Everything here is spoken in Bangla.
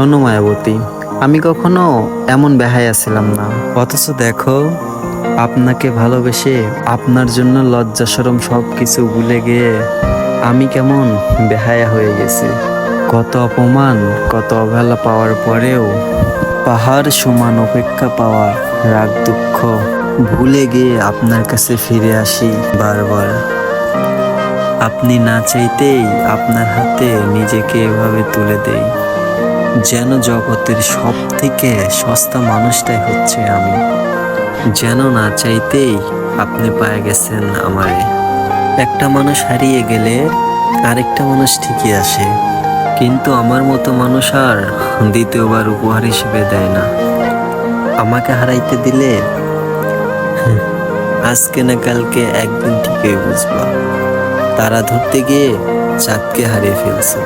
শোনো, মায়াবতী, আমি কখনো এমন বেহায়া ছিলাম না। অথচ দেখো, আপনাকে ভালোবেসে আপনার জন্য লজ্জা, সরম সব কিছু ভুলে গিয়ে আমি কেমন বেহায়া হয়ে গেছি। কত অপমান, কত অবহেলা পাওয়ার পরেও পাহাড় সমান অপেক্ষা পাওয়া রাগ, দুঃখ ভুলে গিয়ে আপনার কাছে ফিরে আসি বারবার। আপনি না চাইতেই আপনার হাতে নিজেকে এভাবে তুলে দেই। যেন জগতের সব থেকে সস্তা মানুষটাই হচ্ছে আমি। যেন না চাইতেই আপনি পায়ে গেছেন আমারে একটা মানুষ হারিয়ে গেলে আরেকটা মানুষ ঠিকই আসে। কিন্তু আমার মতো মানুষ আর দ্বিতীয়বার উপহার হিসেবে দেয় না। আমাকে হারাইতে দিলে আজকে না কালকে একদিন ঠিকই বুঝবা। তারা ধরতে গিয়ে চাঁদকে হারিয়ে ফেলছে।